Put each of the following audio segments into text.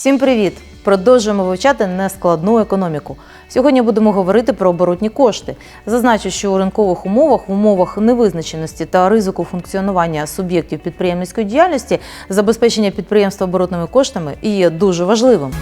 Всім привіт! Продовжуємо вивчати нескладну економіку. Сьогодні будемо говорити про оборотні кошти. Зазначу, що у ринкових умовах, в умовах невизначеності та ризику функціонування суб'єктів підприємницької діяльності забезпечення підприємства оборотними коштами є дуже важливим.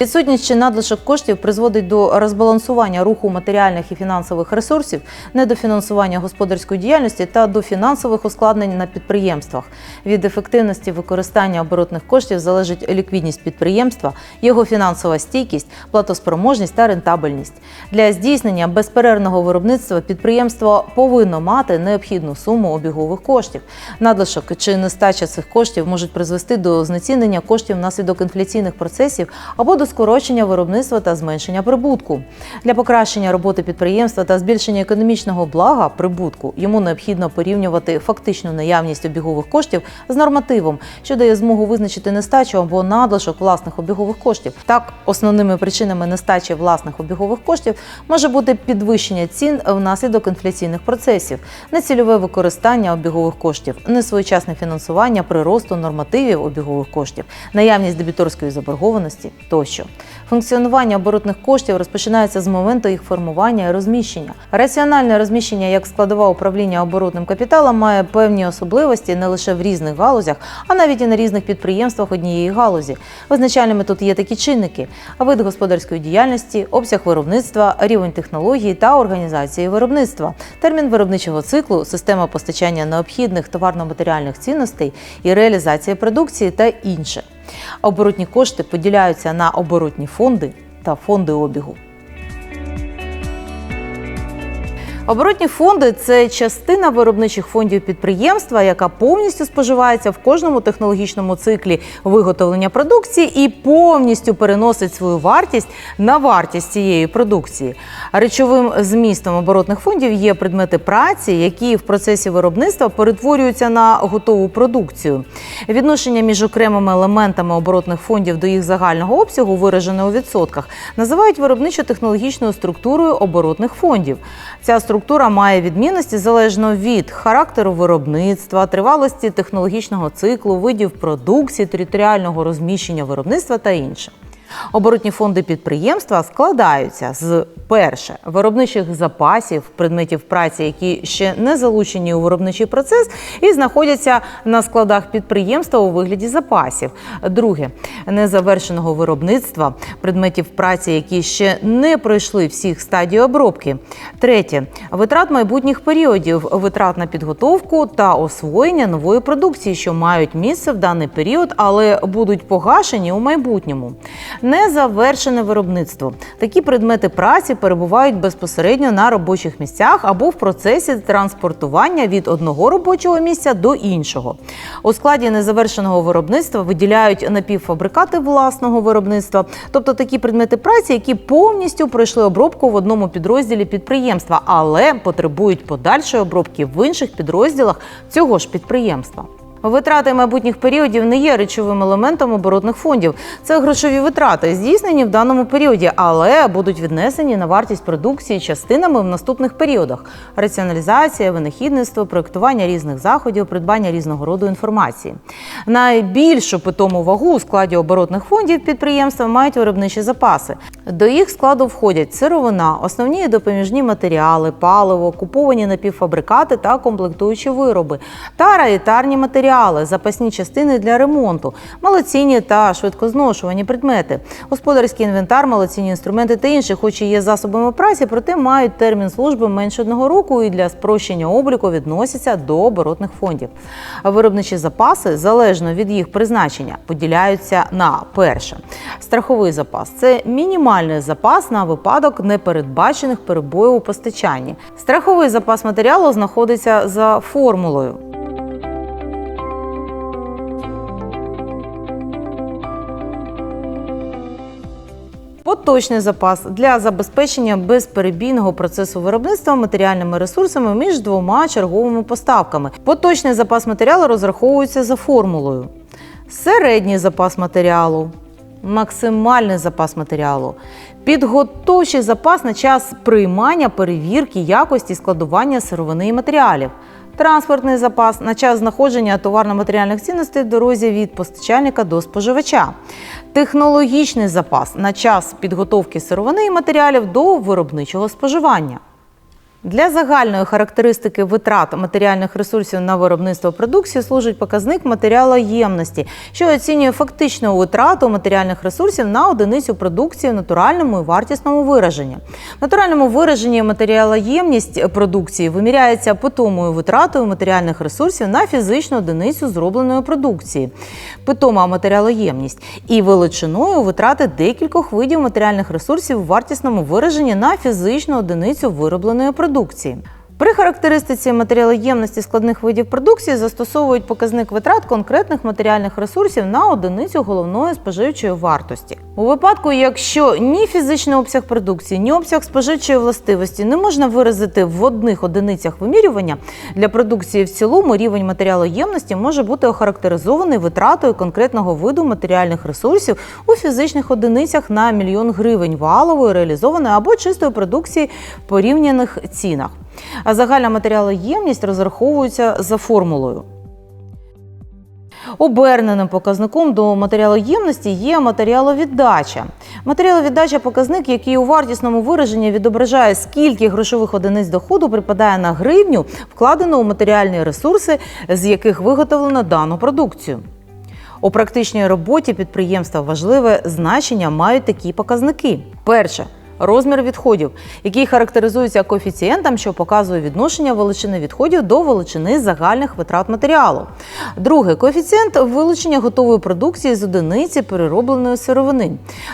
Відсутність чи надлишок коштів призводить до розбалансування руху матеріальних і фінансових ресурсів, недофінансування господарської діяльності та до фінансових ускладнень на підприємствах. Від ефективності використання оборотних коштів залежить ліквідність підприємства, його фінансова стійкість, платоспроможність та рентабельність. Для здійснення безперервного виробництва підприємство повинно мати необхідну суму обігових коштів. Надлишок чи нестача цих коштів можуть призвести до знецінення коштів внаслідок інфляційних процесів або до скорочення виробництва та зменшення прибутку. Для покращення роботи підприємства та збільшення економічного блага прибутку йому необхідно порівнювати фактичну наявність обігових коштів з нормативом, що дає змогу визначити нестачу або надлишок власних обігових коштів. Так, основними причинами нестачі власних обігових коштів може бути підвищення цін внаслідок інфляційних процесів, нецільове використання обігових коштів, несвоєчасне фінансування приросту нормативів обігових коштів, наявність дебіторської заборгованості тощо. lixo. Функціонування оборотних коштів розпочинається з моменту їх формування і розміщення. Раціональне розміщення як складова управління оборотним капіталом має певні особливості не лише в різних галузях, а навіть і на різних підприємствах однієї галузі. Визначальними тут є такі чинники: вид господарської діяльності, обсяг виробництва, рівень технології та організації виробництва, термін виробничого циклу, система постачання необхідних товарно-матеріальних цінностей і реалізація продукції та інше. Оборотні кошти поділяються на оборотні фонди та фонди обігу. Оборотні фонди це частина виробничих фондів підприємства, яка повністю споживається в кожному технологічному циклі виготовлення продукції і повністю переносить свою вартість на вартість цієї продукції. Речовим змістом оборотних фондів є предмети праці, які в процесі виробництва перетворюються на готову продукцію. Відношення між окремими елементами оборотних фондів до їх загального обсягу, виражене у відсотках, називають виробничо-технологічною структурою оборотних фондів. Ця структура має відмінності залежно від характеру виробництва, тривалості технологічного циклу, видів продукції, територіального розміщення виробництва та інше. Оборотні фонди підприємства складаються з перше виробничих запасів предметів праці, які ще не залучені у виробничий процес і знаходяться на складах підприємства у вигляді запасів. Друге незавершеного виробництва предметів праці, які ще не пройшли всіх стадій обробки. Третє витрат майбутніх періодів, витрат на підготовку та освоєння нової продукції, що мають місце в даний період, але будуть погашені у майбутньому. Незавершене виробництво. Такі предмети праці перебувають безпосередньо на робочих місцях або в процесі транспортування від одного робочого місця до іншого. У складі незавершеного виробництва виділяють напівфабрикати власного виробництва, тобто такі предмети праці, які повністю пройшли обробку в одному підрозділі підприємства, але потребують подальшої обробки в інших підрозділах цього ж підприємства. Витрати майбутніх періодів не є речовим елементом оборотних фондів. Це грошові витрати, здійснені в даному періоді, але будуть віднесені на вартість продукції частинами в наступних періодах: раціоналізація, винахідництво, проектування різних заходів, придбання різного роду інформації. Найбільшу питому вагу у складі оборотних фондів підприємства мають виробничі запаси. До їх складу входять сировина, основні допоміжні матеріали, паливо, куповані напівфабрикати та комплектуючі вироби, тара і тарні матеріали, запасні частини для ремонту, малоцінні та швидкозношувані предмети, господарський інвентар, малоцінні інструменти та інші, хоч і є засобами праці, проте мають термін служби менше одного року і для спрощення обліку відносяться до оборотних фондів. Виробничі запаси, залежно від їх призначення, поділяються на перше страховий запас це мінімальний запас на випадок непередбачених перебоїв у постачанні. Страховий запас матеріалу знаходиться за формулою. Поточний запас для забезпечення безперебійного процесу виробництва матеріальними ресурсами між двома черговими поставками. Поточний запас матеріалу розраховується за формулою. Середній запас матеріалу, максимальний запас матеріалу, підготовчий запас на час приймання, перевірки якості складування сировини і матеріалів. Транспортний запас на час знаходження товарно-матеріальних цінностей в дорозі від постачальника до споживача. Технологічний запас на час підготовки сировини і матеріалів до виробничого споживання. Для загальної характеристики витрат матеріальних ресурсів на виробництво продукції служить показник матеріалоємності, що оцінює фактичну витрату матеріальних ресурсів на одиницю продукції в натуральному і вартісному вираженні. В натуральному вираженні матеріалоємність продукції виміряється питомою витратою матеріальних ресурсів на фізичну одиницю зробленої продукції, питома матеріалоємність і величиною витрати декількох видів матеріальних ресурсів в вартісному вираженні на фізичну одиницю виробленої продукції продукції. При характеристиці матеріалоємності складних видів продукції застосовують показник витрат конкретних матеріальних ресурсів на одиницю головної споживчої вартості. У випадку, якщо ні фізичний обсяг продукції, ні обсяг споживчої властивості не можна виразити в одних одиницях вимірювання, для продукції в цілому рівень матеріалоємності може бути охарактеризований витратою конкретного виду матеріальних ресурсів у фізичних одиницях на мільйон гривень валової, реалізованої або чистої продукції в порівняних цінах. А загальна матеріалоємність розраховується за формулою. Оберненим показником до матеріалоємності є матеріаловіддача. Матеріаловіддача – показник, який у вартісному вираженні відображає, скільки грошових одиниць доходу припадає на гривню, вкладено у матеріальні ресурси, з яких виготовлено дану продукцію. У практичній роботі підприємства важливе значення мають такі показники. Перше розмір відходів, який характеризується коефіцієнтом, що показує відношення величини відходів до величини загальних витрат матеріалу. Друге коефіцієнт вилучення готової продукції з одиниці переробленої сировини.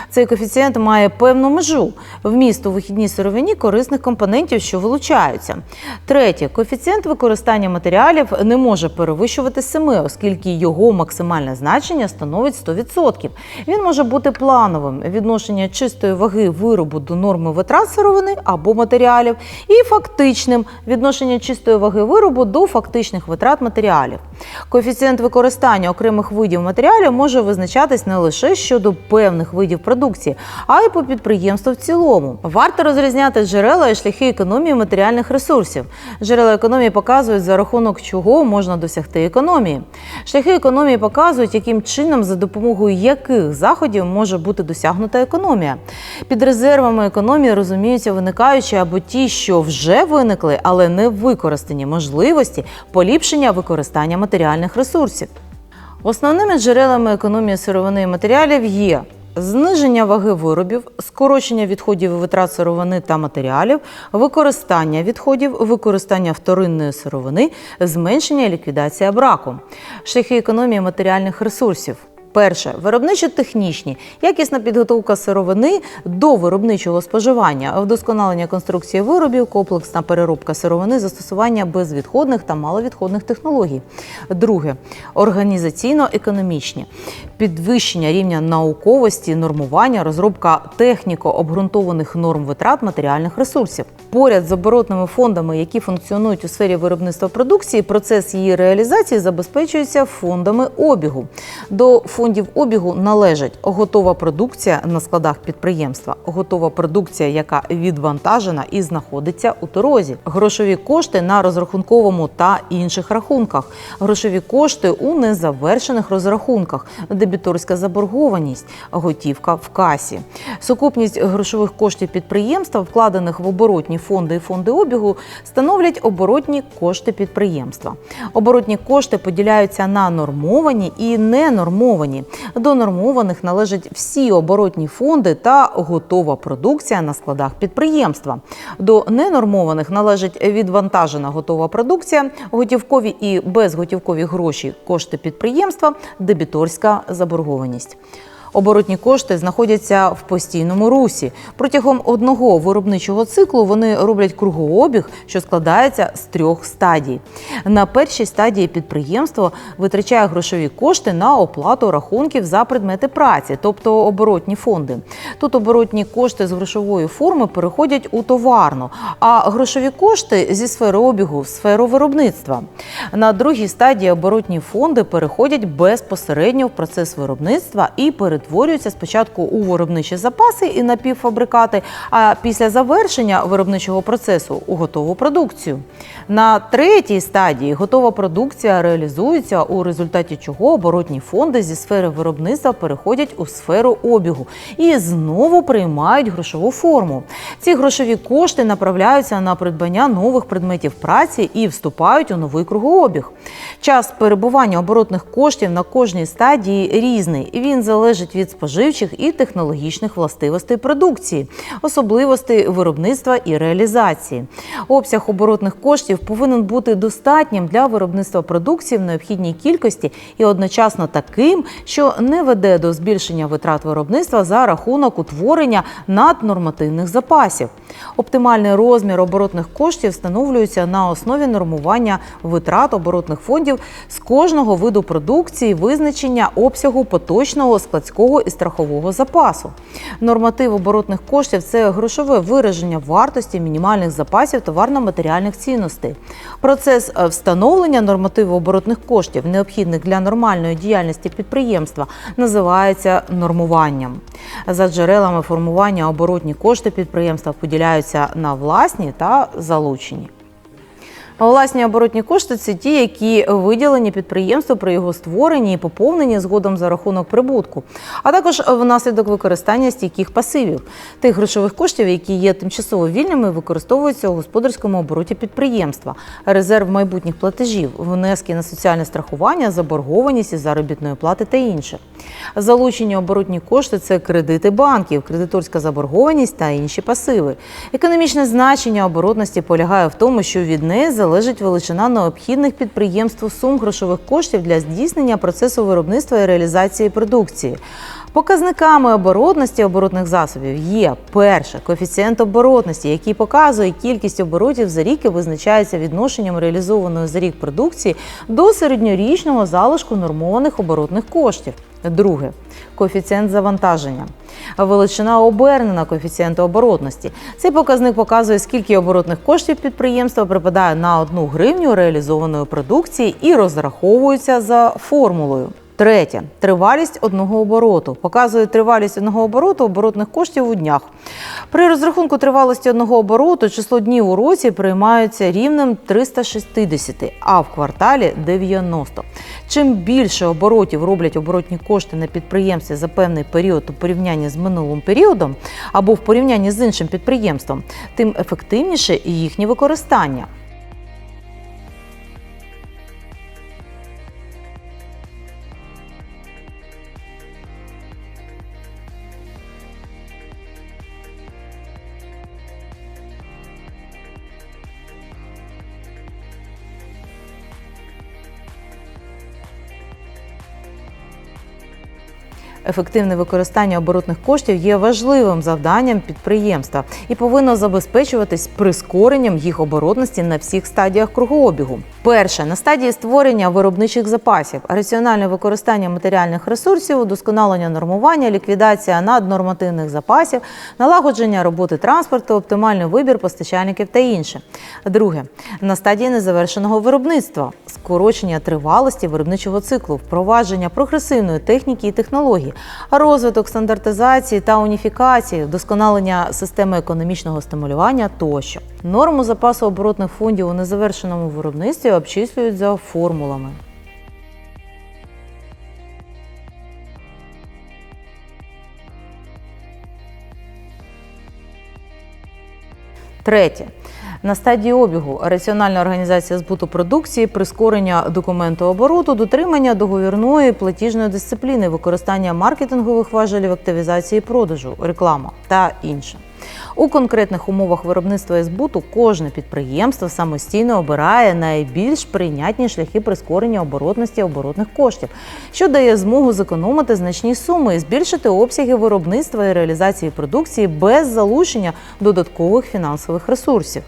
Цей коефіцієнт має певну межу вміст у вихідній сировині корисних компонентів, що вилучаються. Третє коефіцієнт використання матеріалів не може перевищувати 7, оскільки його максимальне значення становить 100%. Він може бути плановим відношення чистої ваги виробу до норми витрат сировини або матеріалів, і фактичним відношення чистої ваги виробу до фактичних витрат матеріалів. Коефіцієнт використання окремих видів матеріалів може визначатись не лише щодо певних видів продукції, а й по підприємству в цілому. Варто розрізняти джерела і шляхи економії матеріальних ресурсів. Джерела економії показують, за рахунок чого можна досягти економії. Шляхи економії показують, яким чином, за допомогою яких заходів може бути досягнута економія. Під резервами економії розуміються виникаючі або ті, що вже виникли, але не використані можливості поліпшення використання матеріальних ресурсів. Основними джерелами економії сировини і матеріалів є зниження ваги виробів, скорочення відходів і витрат сировини та матеріалів, використання відходів, використання вторинної сировини, зменшення і ліквідація браку, шляхи економії матеріальних ресурсів. Перше виробничо-технічні, якісна підготовка сировини до виробничого споживання, вдосконалення конструкції виробів, комплексна переробка сировини, застосування безвідходних та маловідходних технологій. Друге організаційно-економічні, підвищення рівня науковості, нормування, розробка техніко обґрунтованих норм витрат матеріальних ресурсів. Поряд з оборотними фондами, які функціонують у сфері виробництва продукції, процес її реалізації забезпечується фондами обігу. До фондів обігу належать готова продукція на складах підприємства, готова продукція, яка відвантажена і знаходиться у дорозі, грошові кошти на розрахунковому та інших рахунках, грошові кошти у незавершених розрахунках, дебіторська заборгованість, готівка в касі. Сукупність грошових коштів підприємства, вкладених в оборотні фонди і фонди обігу, становлять оборотні кошти підприємства. Оборотні кошти поділяються на нормовані і ненормовані. До нормованих належать всі оборотні фонди та готова продукція на складах підприємства. До ненормованих належить відвантажена готова продукція, готівкові і безготівкові гроші, кошти підприємства, дебіторська заборгованість. Оборотні кошти знаходяться в постійному русі. Протягом одного виробничого циклу вони роблять кругообіг, що складається з трьох стадій. На першій стадії підприємство витрачає грошові кошти на оплату рахунків за предмети праці, тобто оборотні фонди. Тут оборотні кошти з грошової форми переходять у товарну, а грошові кошти зі сфери обігу в сферу виробництва. На другій стадії оборотні фонди переходять безпосередньо в процес виробництва і перетворюються спочатку у виробничі запаси і напівфабрикати, а після завершення виробничого процесу у готову продукцію. На третій стадії готова продукція реалізується, у результаті чого оборотні фонди зі сфери виробництва переходять у сферу обігу і знову приймають грошову форму. Ці грошові кошти направляються на придбання нових предметів праці і вступають у новий кругообіг. Час перебування оборотних коштів на кожній стадії різний. Він залежить від споживчих і технологічних властивостей продукції, особливостей виробництва і реалізації. Обсяг оборотних коштів повинен бути достатнім для виробництва продукції в необхідній кількості і одночасно таким, що не веде до збільшення витрат виробництва за рахунок утворення наднормативних запасів. Оптимальний розмір оборотних коштів встановлюється на основі нормування витрат оборотних фондів з кожного виду продукції, визначення обсягу поточного складського і страхового запасу. Норматив оборотних коштів це грошове вираження вартості мінімальних запасів товарно-матеріальних цінностей. Процес е, встановлення нормативу оборотних коштів, необхідних для нормальної діяльності підприємства, називається нормуванням. За джерелами формування оборотні кошти підприємства поділяються на власні та залучені. Власні оборотні кошти це ті, які виділені підприємству при його створенні і поповненні згодом за рахунок прибутку, а також внаслідок використання стійких пасивів, тих грошових коштів, які є тимчасово вільними, використовуються у господарському обороті підприємства, резерв майбутніх платежів, внески на соціальне страхування, заборгованість із заробітної плати та інше. Залучені оборотні кошти це кредити банків, кредиторська заборгованість та інші пасиви. Економічне значення оборотності полягає в тому, що від неї залежить величина необхідних підприємству сум грошових коштів для здійснення процесу виробництва і реалізації продукції. Показниками оборотності оборотних засобів є перше коефіцієнт оборотності, який показує кількість оборотів за рік і визначається відношенням реалізованої за рік продукції до середньорічного залишку нормованих оборотних коштів. Друге коефіцієнт завантаження. Величина обернена коефіцієнту оборотності. Цей показник показує, скільки оборотних коштів підприємства припадає на одну гривню реалізованої продукції і розраховується за формулою. Третє тривалість одного обороту. Показує тривалість одного обороту оборотних коштів у днях. При розрахунку тривалості одного обороту число днів у році приймаються рівнем 360, а в кварталі 90. Чим більше оборотів роблять оборотні кошти на підприємстві за певний період у порівнянні з минулим періодом або в порівнянні з іншим підприємством, тим ефективніше їхнє використання. Ефективне використання оборотних коштів є важливим завданням підприємства і повинно забезпечуватись прискоренням їх оборотності на всіх стадіях кругообігу. Перше. На стадії створення виробничих запасів, раціональне використання матеріальних ресурсів, удосконалення нормування, ліквідація наднормативних запасів, налагодження роботи транспорту, оптимальний вибір постачальників та інше. Друге. На стадії незавершеного виробництва, скорочення тривалості виробничого циклу, впровадження прогресивної техніки і технологій, розвиток стандартизації та уніфікації, вдосконалення системи економічного стимулювання тощо. Норму запасу оборотних фондів у незавершеному виробництві обчислюють за формулами. Третє. На стадії обігу раціональна організація збуту продукції, прискорення документу обороту, дотримання договірної платіжної дисципліни, використання маркетингових важелів активізації продажу, реклама та інше. У конкретних умовах виробництва і збуту кожне підприємство самостійно обирає найбільш прийнятні шляхи прискорення оборотності оборотних коштів, що дає змогу зекономити значні суми і збільшити обсяги виробництва і реалізації продукції без залучення додаткових фінансових ресурсів.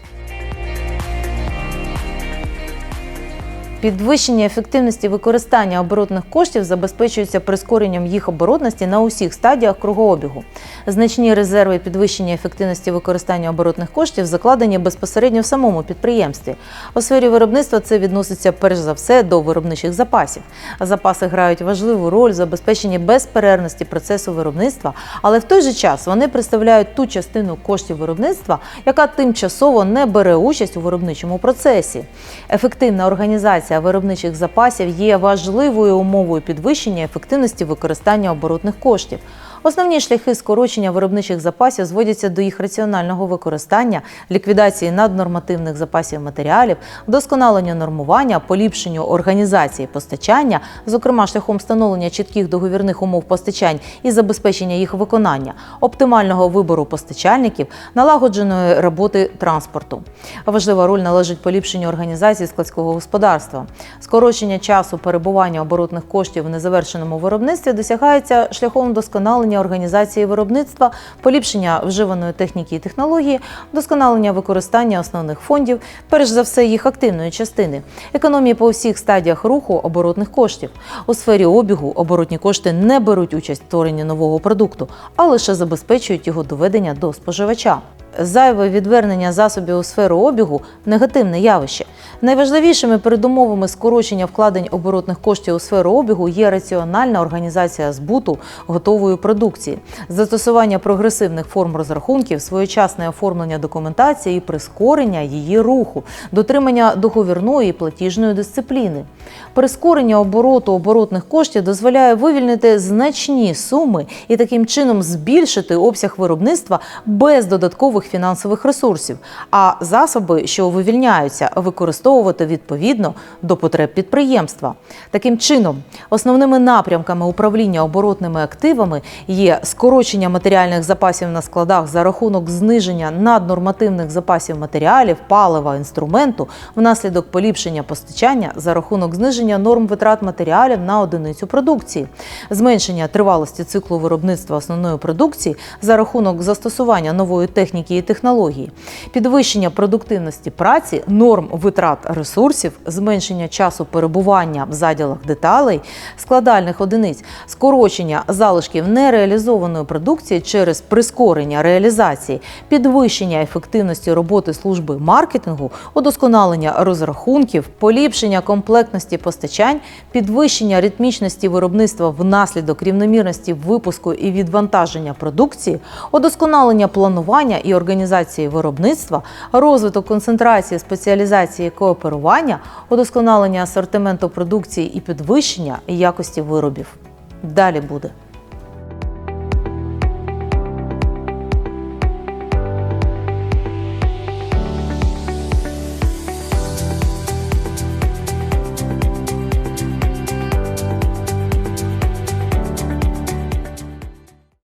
Підвищення ефективності використання оборотних коштів забезпечується прискоренням їх оборотності на усіх стадіях кругообігу. Значні резерви підвищення ефективності використання оборотних коштів закладені безпосередньо в самому підприємстві. У сфері виробництва це відноситься перш за все до виробничих запасів. Запаси грають важливу роль в забезпеченні безперервності процесу виробництва, але в той же час вони представляють ту частину коштів виробництва, яка тимчасово не бере участь у виробничому процесі. Ефективна організація виробничих запасів є важливою умовою підвищення ефективності використання оборотних коштів. Основні шляхи скорочення виробничих запасів зводяться до їх раціонального використання, ліквідації наднормативних запасів матеріалів, вдосконалення нормування, поліпшенню організації постачання, зокрема шляхом встановлення чітких договірних умов постачань і забезпечення їх виконання, оптимального вибору постачальників, налагодженої роботи транспорту. Важлива роль належить поліпшенню організації складського господарства. Скорочення часу перебування оборотних коштів в незавершеному виробництві досягається шляхом вдосконалення організації виробництва, поліпшення вживаної техніки і технології, вдосконалення використання основних фондів, перш за все їх активної частини, економії по всіх стадіях руху оборотних коштів. У сфері обігу оборотні кошти не беруть участь в створенні нового продукту, а лише забезпечують його доведення до споживача. Зайве відвернення засобів у сферу обігу негативне явище. Найважливішими передумовами скорочення вкладень оборотних коштів у сферу обігу є раціональна організація збуту готової продукції, застосування прогресивних форм розрахунків, своєчасне оформлення документації і прискорення її руху, дотримання договірної і платіжної дисципліни. Прискорення обороту оборотних коштів дозволяє вивільнити значні суми і таким чином збільшити обсяг виробництва без додаткових фінансових ресурсів, а засоби, що вивільняються, використовувати відповідно до потреб підприємства. Таким чином, основними напрямками управління оборотними активами є скорочення матеріальних запасів на складах за рахунок зниження наднормативних запасів матеріалів, палива, інструменту внаслідок поліпшення постачання за рахунок зниження норм витрат матеріалів на одиницю продукції, зменшення тривалості циклу виробництва основної продукції за рахунок застосування нової техніки і технології, підвищення продуктивності праці, норм витрат ресурсів, зменшення часу перебування в заділах деталей, складальних одиниць, скорочення залишків нереалізованої продукції через прискорення реалізації, підвищення ефективності роботи служби маркетингу, удосконалення розрахунків, поліпшення комплектності постачань, підвищення ритмічності виробництва внаслідок рівномірності випуску і відвантаження продукції, удосконалення планування і організації виробництва, розвиток концентрації, спеціалізації кооперування, удосконалення асортименту продукції і підвищення якості виробів. Далі буде.